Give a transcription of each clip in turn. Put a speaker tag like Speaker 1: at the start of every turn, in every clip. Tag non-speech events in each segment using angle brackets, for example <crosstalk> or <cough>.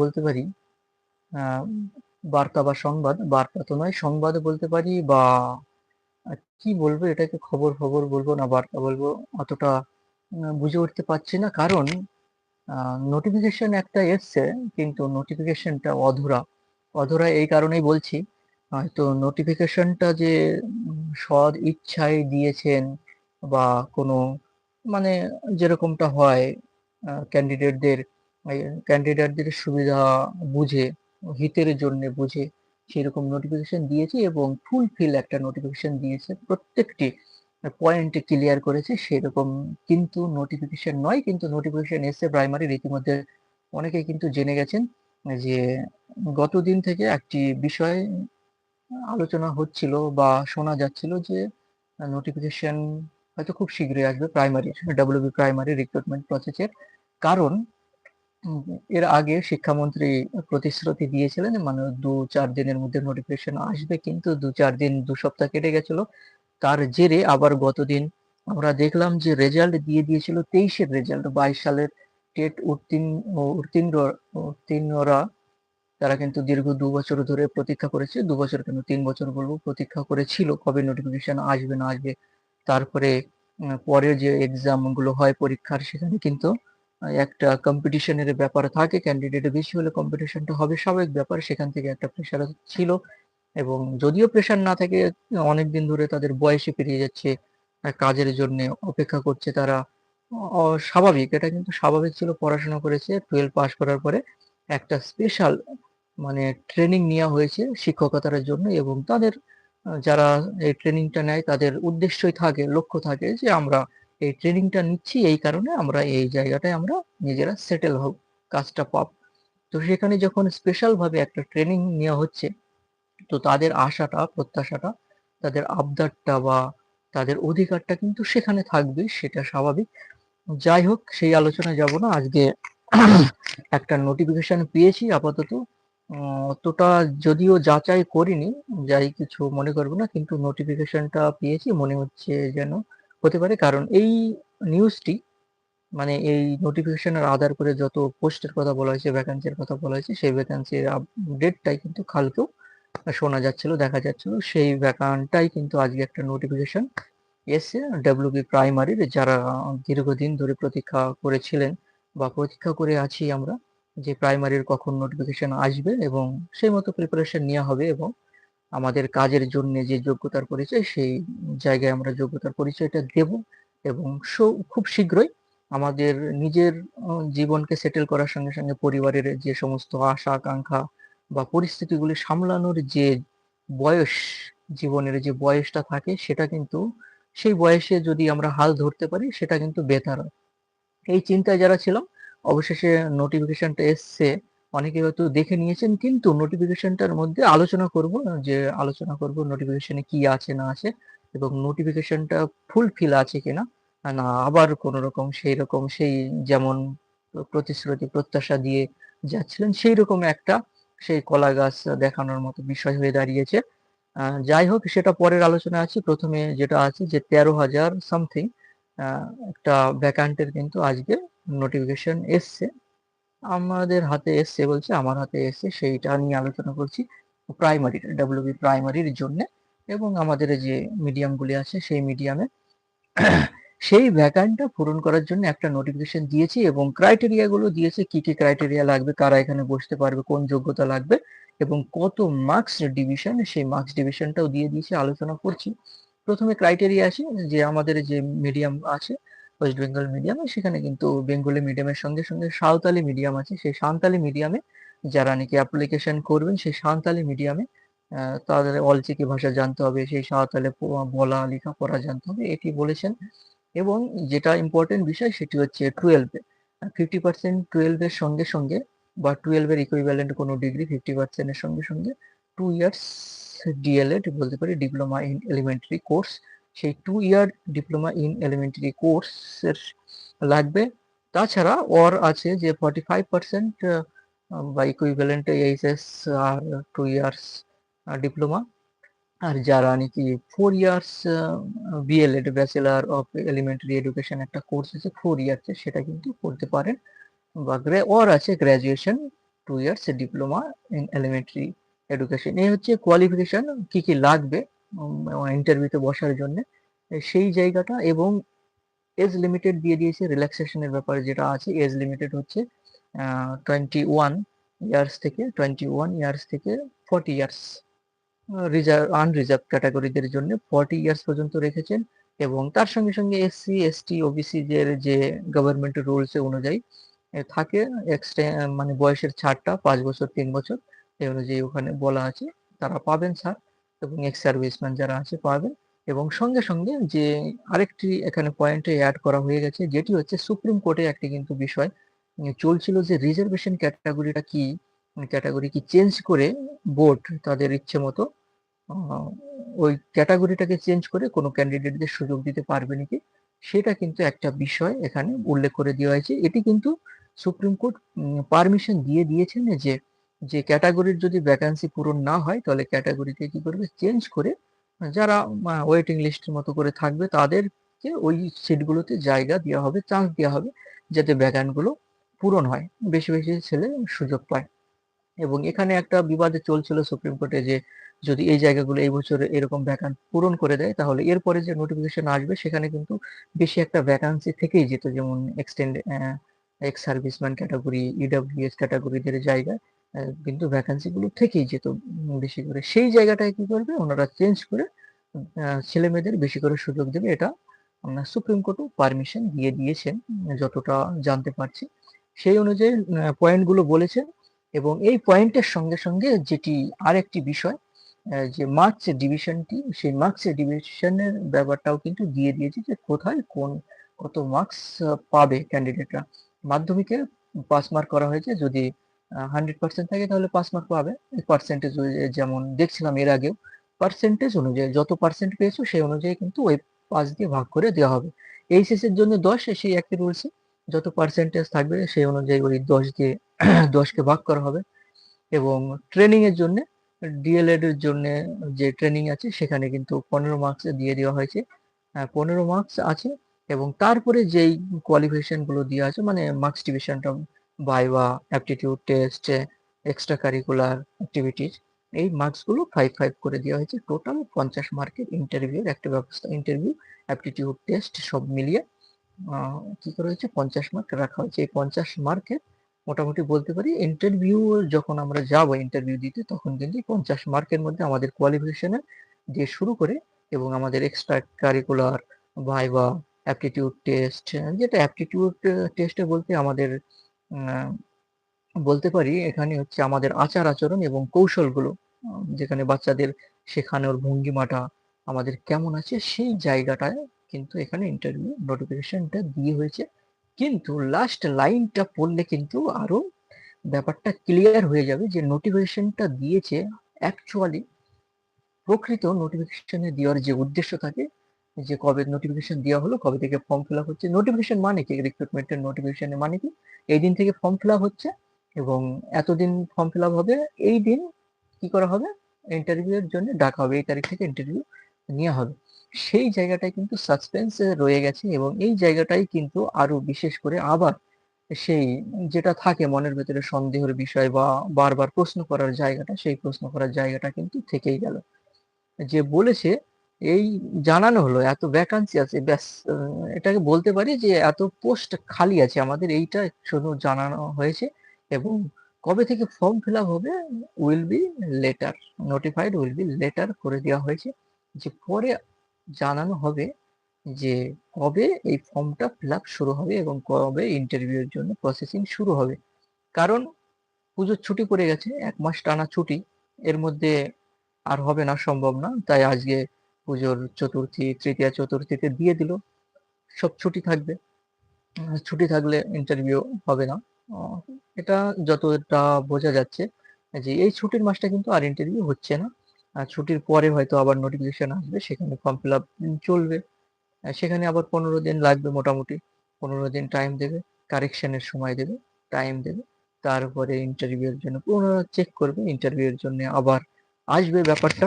Speaker 1: বলতে পারি বার্তা বা সংবাদ, বার্তা তো নয়, সংবাদ বলতে পারি বা কি বলব এটাকে খবর খবর বলব না, বার্তা বলব অতটা বুঝে উঠতে পারছি না। কারণ নোটিফিকেশন একটা এসছে, কিন্তু নোটিফিকেশনটা অধুরা। অধুরা এই কারণেই বলছি, হয়তো নোটিফিকেশনটা যে, সৎ ইচ্ছায় দিয়েছেন বা কোনো মানে যেরকমটা হয় ক্যান্ডিডেটদের ক্যান্ডিডেটদের সুবিধা বুঝে, হিতের জন্য বুঝে সেরকম নোটিফিকেশন দিয়েছে এবং ফুলফিল একটা নোটিফিকেশন দিয়েছে। প্রত্যেকটি পয়েন্ট ক্লিয়ার করেছে সেরকম কিন্তু নোটিফিকেশন নয়, কিন্তু নোটিফিকেশন এসে প্রাইমারি রীতিমধ্যে অনেকেই কিন্তু জেনে গেছেন যে গতদিন থেকে একটি বিষয় আলোচনা হচ্ছিল বা শোনা যাচ্ছিল যে নোটিফিকেশন হয়তো খুব শীঘ্রই আসবে প্রাইমারি ডাব্লিউবি প্রাইমারি রিক্রুটমেন্ট প্রসেসের কারণ এর আগে শিক্ষামন্ত্রী প্রতিশ্রুতি দিয়েছিলেন মানে দু, চার দিনের মধ্যে নোটিফিকেশন আসবে কিন্তু দু, চার দিন, দু সপ্তাহ কেটে গেছিল। তার জেরে আবার গতদিন আমরা দেখলাম যে রেজাল্ট দিয়ে দিয়েছিল তেইশের রেজাল্ট বাইশ সালের টেট উত্তীর্ণ উত্তীর্ণ, উত্তীর্ণরা, তারা কিন্তু দীর্ঘ দু বছর ধরে প্রতীক্ষা করেছে। দু বছর কেন? তিন বছর বলব প্রতীক্ষা করেছিল কবে নোটিফিকেশন আসবে না আসবে। তারপরে পরে যে এক্সামগুলো হয় পরীক্ষার সেখানে কিন্তু একটা কম্পিটিশনের ব্যাপার থাকে ক্যান্ডিডেট বেশি হলে কম্পিটিশনটা হবে স্বাভাবিক ব্যাপার, সেখান থেকে একটা প্রেশার ছিল এবং যদিও প্রেশার না থাকে অনেক দিন ধরে তাদের বয়সে পেরিয়ে যাচ্ছে কাজের জন্য অপেক্ষা করছে তারা স্বাভাবিক, এটা কিন্তু স্বাভাবিক ছিল, পড়াশোনা করেছে টুয়েলভ পাস করার পরে একটা স্পেশাল মানে ট্রেনিং নেওয়া হয়েছে শিক্ষকতার জন্য এবং তাদের যারা এই ট্রেনিংটা নেয় তাদের উদ্দেশ্যই থাকে, লক্ষ্য থাকে যে আমরা এই ট্রেনিংটা নিচ্ছি, এই কারণে আমরা এই জায়গাটায় আমরা নিজেরা সেটেল হব, কাজটা পাব। তো সেখানে যখন স্পেশাল ভাবে একটা ট্রেনিং নেওয়া হচ্ছে, তো তাদের আশাটা, প্রত্যাশাটা, তাদের আবদারটা বা তাদের অধিকারটা কিন্তু সেখানে থাকবে, সেটা স্বাভাবিক। যাই হোক, সেই আলোচনায় যাব না, আজকে <coughs> একটা নোটিফিকেশন পেয়েছি আপাতত। অতটা যদিও যাচাই করিনি, যাই কিছু মনে করব না, কিন্তু নোটিফিকেশনটা পেয়েছি, মনে হচ্ছে যেন হতে পারে। কারণ এই নিউজটি মানে এই নোটিফিকেশনের আধার করে যত পোস্টের কথা বলা হয়েছে ভ্যাকান্সির কথা বলা হয়েছে, সেই ভ্যাকান্সির আপডেটটাই কিন্তু কালকেও শোনা যাচ্ছিল, দেখা যাচ্ছিল। সেই ভ্যাকান্টটাই কিন্তু আজকে একটা নোটিফিকেশন এসে ডাব্লিউবি প্রাইমারির যারা দীর্ঘদিন ধরে প্রতীক্ষা করেছিলেন বা প্রতীক্ষা করে আছি আমরা যে প্রাইমারির কখন নোটিফিকেশন আসবে এবং সেই মতো প্রিপারেশন নেওয়া হবে এবং আমাদের কাজের জন্য যে যোগ্যতার পরিচয়, সেই জায়গায় আমরা যোগ্যতার পরিচয়টা দেব এবং খুব শীঘ্রই আমাদের নিজের জীবনকে সেটেল করার সঙ্গে সঙ্গে পরিবারের যে সমস্ত আশা, আকাঙ্ক্ষা বা পরিস্থিতিগুলি সামলানোর যে বয়স, জীবনের যে বয়সটা থাকে, সেটা কিন্তু সেই বয়সে যদি আমরা হাল ধরতে পারি, সেটা কিন্তু বেতার এই চিন্তায় যারা ছিলাম, অবশেষে নোটিফিকেশনটা এসছে অনেকে হয়তো দেখে নিয়েছেন, কিন্তু নোটিফিকেশনটার মধ্যে আলোচনা করব, যে আলোচনা করব নোটিফিকেশনে কি আছে, না আছে, এবং নোটিফিকেশনটা ফুলফিল আছে কিনা, না আবার কোন রকম সেই রকম সেই যেমন প্রতিশ্রুতি, প্রত্যাশা দিয়ে যাচ্ছিলেন সেই রকম একটা সেই কলা গাছ দেখানোর মতো বিষয় হয়ে দাঁড়িয়েছে। যাই হোক, সেটা পরের আলোচনা আছে। প্রথমে যেটা আছে যে তেরো হাজার সামথিং একটা ভ্যাকান্টের কিন্তু আজকে নোটিফিকেশন এসছে। আমাদের হাতে এসছে বলছে, আমার হাতে এসছে, সেইটা নিয়ে আলোচনা করছি প্রাইমারি ডাব্লিউবি প্রাইমারির জন্য। এবং আমাদের যে মিডিয়ামগুলি আছে, সেই মিডিয়ামে সেই ভ্যাকান্টটা পূরণ করার জন্য একটা নোটিফিকেশন দিয়েছি এবং ক্রাইটেরিয়া গুলো দিয়েছে, কি কি ক্রাইটেরিয়া লাগবে, কারা এখানে বসতে পারবে, কোন যোগ্যতা লাগবে এবং কত মার্কস ডিভিশন সেই মার্কস ডিভিশনটাও দিয়ে দিয়েছে, আলোচনা করছি। প্রথমে ক্রাইটেরিয়া আছে যে আমাদের যে মিডিয়াম আছে ওয়েস্ট বেঙ্গল মিডিয়ামে সেখানে কিন্তু বেঙ্গলি মিডিয়ামের সঙ্গে সঙ্গে সাঁওতালি মিডিয়াম আছে। সেই সাঁওতালি মিডিয়ামে যারা নাকি অ্যাপ্লিকেশন করবেন, সেই সাঁওতালি মিডিয়ামে তাদের অলচিকি ভাষা জানতে হবে, সেই সাঁওতালে বলা লেখা পড়া জানতে হবে, এটি বলেছেন। এবং যেটা ইম্পর্টেন্ট বিষয়, সেটি হচ্ছে টুয়েলভে ফিফটি পার্সেন্ট টুয়েলভের সঙ্গে সঙ্গে বা টুয়েলভের ইকুইভ্যালেন্ট কোনো ডিগ্রি ফিফটি পার্সেন্টের সঙ্গে সঙ্গে টু ইয়ার্স ডিএলএড বলতে পারি ডিপ্লোমা ইন এলিমেন্টারি কোর্স সেই two year diploma in elementary কোর্সের লাগবে। তাছাড়া ওর আছে যে ফর্টি ফাইভ পার্সেন্ট বা ইকুইভ্যালেন্ট এইচএস আর টু ইয়ার্স ডিপ্লোমা আর যারা নাকি four years BElEd bachelor of elementary education একটা কোর্স আছে ফোর ইয়ার্স সেটা কিন্তু করতে পারেন। বা ওর আছে graduation two years diploma in elementary education এই হচ্ছে কোয়ালিফিকেশন কি কি লাগবে ইন্টারভিউতে বসার জন্য। সেই জায়গাটা এবং এজ লিমিটেড দিয়ে দিয়েছে রিল্যাক্সেশনের ব্যাপারে যেটা আছে। এজ লিমিটেড হচ্ছে টোয়েন্টি ওয়ান ইয়ার্স থেকে টোয়েন্টি ওয়ান ইয়ার্স থেকে ফর্টি ইয়ার্স রিজার্ভ আনরিজার্ভ ক্যাটাগরিদের জন্য ফর্টি ইয়ার্স পর্যন্ত রেখেছেন এবং তার সঙ্গে সঙ্গে এসসি এসটি ওবিসি যে গভর্নমেন্ট রুলস অনুযায়ী থাকে মানে বয়সের ছাড়টা পাঁচ বছর, তিন বছর এই অনুযায়ী ওখানে বলা আছে। তারা পাবেন স্যার এবং এক্স সার্ভিসম্যান যারা আছে পাবেন। এবং সঙ্গে সঙ্গে যে আরেকটি এখানে পয়েন্টে অ্যাড করা হয়ে গেছে, যেটি হচ্ছে সুপ্রিম কোর্টে একটি কিন্তু বিষয় চলছিল যে রিজার্ভেশন ক্যাটাগরিটা কি ক্যাটাগরি কি চেঞ্জ করে বোর্ড তাদের ইচ্ছে মতো ওই ক্যাটাগরিটাকে চেঞ্জ করে কোনো ক্যান্ডিডেটদের সুযোগ দিতে পারবে নাকি, সেটা কিন্তু একটা বিষয় এখানে উল্লেখ করে দেওয়া হয়েছে। এটি কিন্তু সুপ্রিম কোর্ট পারমিশন দিয়ে দিয়েছেন যে যে ক্যাটাগরির যদি ভ্যাকান্সি পূরণ না হয়, তাহলে ক্যাটাগরিকে কি করবে? চেঞ্জ করে, যারা ওয়েটিং লিস্টের মতো করে থাকবে, তাদেরকে ওই সিটগুলোতে জায়গা দেওয়া হবে চান্স দেওয়া হবে, যাতে ভ্যাকান্টগুলো পূরণ হয়, বেশি বেশি ছেলে সুযোগ পায়। এবং এখানে একটা বিবাদে চলছিল সুপ্রিম কোর্টে যে, যদি এই জায়গাগুলো এই বছর এরকম ভ্যাকান্ট পূরণ করে দেয়, তাহলে এরপরে যে নোটিফিকেশন আসবে, সেখানে কিন্তু বেশি একটা ভ্যাকান্সি থেকেই যেত, যেমন extend ex serviceman category EWS ক্যাটাগরিদের জায়গায়। কিন্তু ভ্যাকান্সি গুলো থেকেই যেত বেশি করে। সেই জায়গাটায় কি করবে? ওনারা চেঞ্জ করে ছেলে মেয়েদের বেশি করে সুযোগ দেবে। এটা সুপ্রিম কোর্টও পারমিশন দিয়ে দিয়েছেন যতটা জানতে পারছি। সেই অনুযায়ী পয়েন্টগুলো বলেছেন এবং এই পয়েন্টের সঙ্গে সঙ্গে যেটি আরেকটি বিষয় যে মার্কস ডিভিশনটি সেই মার্কস ডিভিশনের ব্যাপারটাও কিন্তু দিয়ে দিয়েছে যে কোথায় কোন কত মার্কস পাবে ক্যান্ডিডেটরা মাধ্যমিকে পাস মার্ক করা হয়েছে। যদি হান্ড্রেড পার্সেন্ট থাকে, তাহলে পাস মার্ক পাবে। পার্সেন্টেজ যেমন দেখছিলাম এর আগেও পার্সেন্টেজ অনুযায়ী যত পার্সেন্ট পেয়েছ, সেই অনুযায়ী কিন্তু ওই পাঁচ দিয়ে ভাগ করে দেওয়া হবে। এইচএস এর জন্য দশ সেই একই রুলসে যত পার্সেন্টেজ থাকবে, সেই অনুযায়ী ওই দশ দিয়ে <clears throat> দশকে ভাগ করা হবে। এবং ট্রেনিং এর জন্য ডিএলএড এর জন্য যে ট্রেনিং আছে, সেখানে কিন্তু পনেরো মার্কস দিয়ে দেওয়া হয়েছে। পনেরো মার্কস আছে, এবং তারপরে যেই কোয়ালিফিকেশনগুলো দেওয়া আছে মানে marks ডিভিশনটা viva aptitude test extra curricular activities এই মার্কসগুলো ফাইভ ফাইভ করে দেওয়া হয়েছে। টোটাল পঞ্চাশ মার্কের ইন্টারভিউর একটা ব্যবস্থা ইন্টারভিউ অ্যাপটিটিউড টেস্ট সব মিলিয়ে কি করা হয়েছে? পঞ্চাশ মার্ক রাখা হয়েছে। এই পঞ্চাশ মার্কে মোটামুটি বলতে পারি ইন্টারভিউ যখন আমরা যাব ইন্টারভিউ দিতে, তখন কিন্তু পঞ্চাশ মার্কের মধ্যে আমাদের কোয়ালিফিকেশনে দিয়ে শুরু করে এবং আমাদের extra curricular viva aptitude test যেটা অ্যাপটিটিউড টেস্টে বলতে আমাদের বলতে পারি, এখানে হচ্ছে আমাদের আচার আচরণ এবং কৌশলগুলো যেখানে বাচ্চাদের শেখানোর ভঙ্গিমাটা আমাদের কেমন আছে সেই জায়গাটায় কিন্তু এখানে ইন্টারভিউ নোটিফিকেশনটা দিয়ে হয়েছে। কিন্তু লাস্ট লাইনটা পড়লে কিন্তু আরও ব্যাপারটা ক্লিয়ার হয়ে যাবে যে নোটিফিকেশনটা দিয়েছে অ্যাকচুয়ালি প্রকৃত নোটিফিকেশনে দেওয়ার যে উদ্দেশ্য থাকে, যে কবে নোটিফিকেশন দেওয়া হলো, কবে থেকে ফর্ম ফিল আপ হচ্ছে নোটিফিকেশন মানে কি? রিক্রুটমেন্টের নোটিফিকেশন মানে কি? এই দিন থেকে ফর্ম ফিল হচ্ছে এবং এতদিন ফর্ম ফিল হবে, এই দিন কি করা হবে? ইন্টারভিউ এর জন্য ডাকা হবে, এই তারিখ থেকে ইন্টারভিউ নেওয়া হবে। সেই জায়গাটায় কিন্তু সাসপেন্স রয়ে গেছে এবং এই জায়গাটাই কিন্তু আরও বিশেষ করে আবার সেই যেটা থাকে মনের ভেতরে সন্দেহের বিষয় বা বারবার প্রশ্ন করার জায়গাটা, সেই প্রশ্ন করার জায়গাটা কিন্তু থেকেই গেল। যে বলেছে এই জানানো হলো, এত ভ্যাকান্সি আছে, ব্যাস এটাকে বলতে পারি যে এত পোস্ট খালি আছে আমাদের, এইটা শুধু জানানো হয়েছে এবং কবে থেকে ফর্ম ফিল হবে will be later notified will be later করে দেওয়া হয়েছে যে পরে জানানো হবে যে কবে এই ফর্মটা ফিল শুরু হবে এবং কবে ইন্টারভিউর জন্য প্রসেসিং শুরু হবে। কারণ পুজোর ছুটি পড়ে গেছে, এক মাস টানা ছুটি, এর মধ্যে আর হবে না, সম্ভব না। তাই আজকে পুজোর চতুর্থী, তৃতীয়া চতুর্থীতে দিয়ে দিল। সব ছুটি থাকবে। ছুটি থাকলে ইন্টারভিউ হবে না। এটা যতটা বোঝা যাচ্ছে যে এই ছুটির মাসটা কিন্তু আর ইন্টারভিউ হচ্ছে না। ছুটির পরে হয়তো আবার নোটিফিকেশন আসবে, সেখানে ফর্ম ফিল আপ চলবে। সেখানে আবার পনেরো দিন লাগবে মোটামুটি। পনেরো দিন টাইম দেবে কারেকশনের সময় দেবে টাইম দেবে। তারপরে ইন্টারভিউর জন্য পুনরায় চেক করবে। ইন্টারভিউর জন্য আবার আসবে ব্যাপারটা।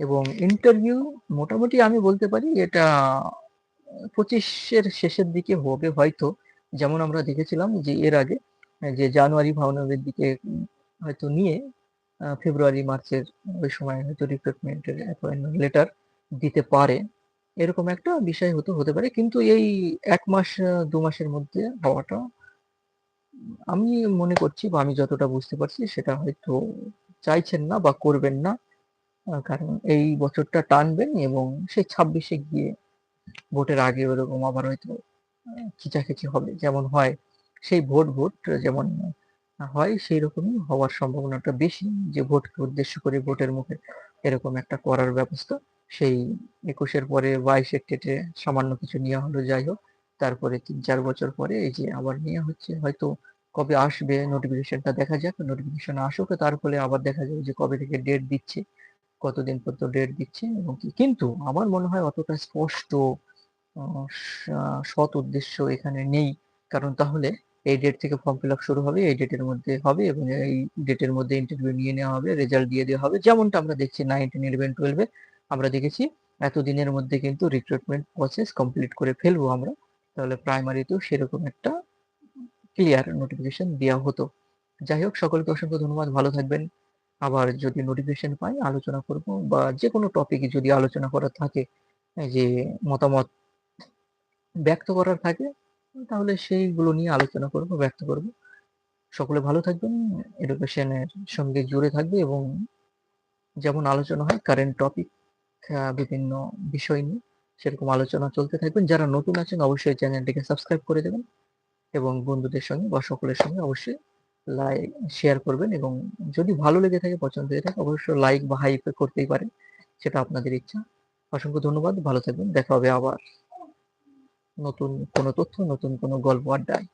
Speaker 1: এবং ইন্টারভিউ মোটামুটি আমি বলতে পারি এটা, পঁচিশের শেষের দিকে হবে হয়তো। যেমন আমরা দেখেছিলাম যে এর আগে, যে জানুয়ারি ভাবনবের দিকে হয়তো নিয়ে ফেব্রুয়ারি, মার্চের ওই সময় হয়তো রিক্রুটমেন্টের অ্যাপয়েন্টমেন্ট লেটার দিতে পারে। এরকম একটা বিষয় হতে হতে পারে। কিন্তু এই এক মাস, দু মাসের মধ্যে হওয়াটা আমি মনে করছি বা আমি যতটা বুঝতে পারছি সেটা হয়তো চাইছেন না বা করবেন না। কারণ এই বছরটা টানবেন এবং সেই ছাব্বিশে গিয়ে ভোটের আগে ওরকম আবার হয়তো খিচাখিচি হবে। যেমন হয় সেই ভোট ভোট যেমন হয় সেই রকমই হওয়ার সম্ভাবনাটা বেশি যে ভোটকে উদ্দেশ্য করে ভোটের মুখে এরকম একটা করার ব্যবস্থা। সেই একুশের পরে বাইশে কেটে সামান্য কিছু নেওয়া হলো, যাই হোক। তারপরে তিন, চার বছর পরে এই যে আবার নেওয়া হচ্ছে, হয়তো কবে আসবে নোটিফিকেশনটা দেখা যাক। নোটিফিকেশন আসুক তারপরে আবার দেখা যাবে যে কবে থেকে ডেট দিচ্ছে। কতদিন পর্যন্ত ডেট দিচ্ছে এবং কি। কিন্তু আমার মনে হয় অতটা স্পষ্ট সৎ উদ্দেশ্য এখানে নেই। কারণ তাহলে এই ডেট থেকে ফর্ম ফিল আপ শুরু হবে, এই ডেটের মধ্যে হবে এবং এই ডেটের মধ্যে ইন্টারভিউ নিয়ে নেওয়া হবে রেজাল্ট দিয়ে দেওয়া হবে। যেমনটা আমরা দেখছি নাইনটিন ইলেভেন টুয়েলভে আমরা দেখেছি, এতদিনের মধ্যে কিন্তু রিক্রুটমেন্ট প্রসেস কমপ্লিট করে ফেলব আমরা। তাহলে প্রাইমারিতেও সেরকম একটা ক্লিয়ার নোটিফিকেশন দেওয়া হতো। যাই হোক, সকলকে অসংখ্য ধন্যবাদ। ভালো থাকবেন। আবার যদি নোটিফিকেশন পাই, আলোচনা করব বা যে কোনো টপিকে যদি আলোচনা করার থাকে যে মতামত ব্যক্ত করার থাকে, তাহলে সেইগুলো নিয়ে আলোচনা করব, ব্যক্ত করব। সকলে ভালো থাকবেন এডুকেশনের সঙ্গে জুড়ে থাকবে এবং যেমন আলোচনা হয় কারেন্ট টপিক বিভিন্ন বিষয় নিয়ে সেরকম আলোচনা চলতে থাকবেন যারা নতুন আছেন, অবশ্যই চ্যানেলটিকে সাবস্ক্রাইব করে দেবেন এবং বন্ধুদের সঙ্গে বা সকলের সঙ্গে অবশ্যই লাইক শেয়ার করবেন এবং যদি ভালো লেগে থাকে, পছন্দ হয়ে থাকে, অবশ্যই লাইক বা হাইপ করতেই পারে সেটা আপনাদের ইচ্ছা। অসংখ্য ধন্যবাদ, ভালো থাকবেন, দেখা হবে আবার। নতুন কোনো তথ্য, নতুন কোনো গল্প, আড্ডায়।